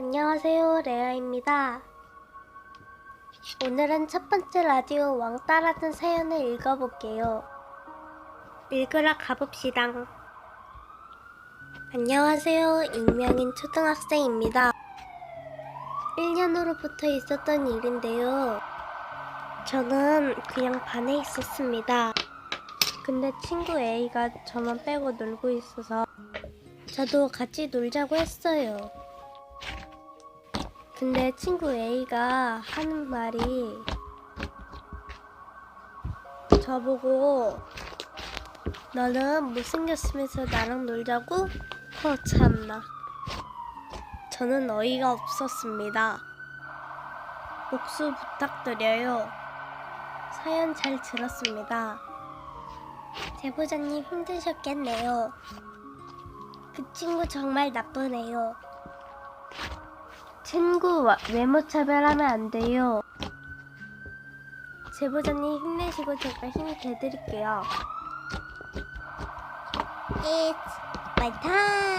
안녕하세요, 레아입니다. 오늘은 첫 번째 라디오 왕따라는 사연을 읽어볼게요. 읽으러 가봅시다. 안녕하세요, 익명인 초등학생입니다. 1년으로 붙어 있었던 일인데요. 저는 그냥 반에 있었습니다. 근데 친구 A가 저만 빼고 놀고 있어서 저도 같이 놀자고 했어요. 근데 친구 A가 하는 말이 저보고 너는 못생겼으면서 나랑 놀자고? 허 참나. 저는 어이가 없었습니다. 복수 부탁드려요. 사연 잘 들었습니다. 제보자님 힘드셨겠네요. 그 친구 정말 나쁘네요. 친구 와- 외모 차별하면 안 돼요. 제보자님 힘내시고 제가 힘 대드릴게요. It's my time.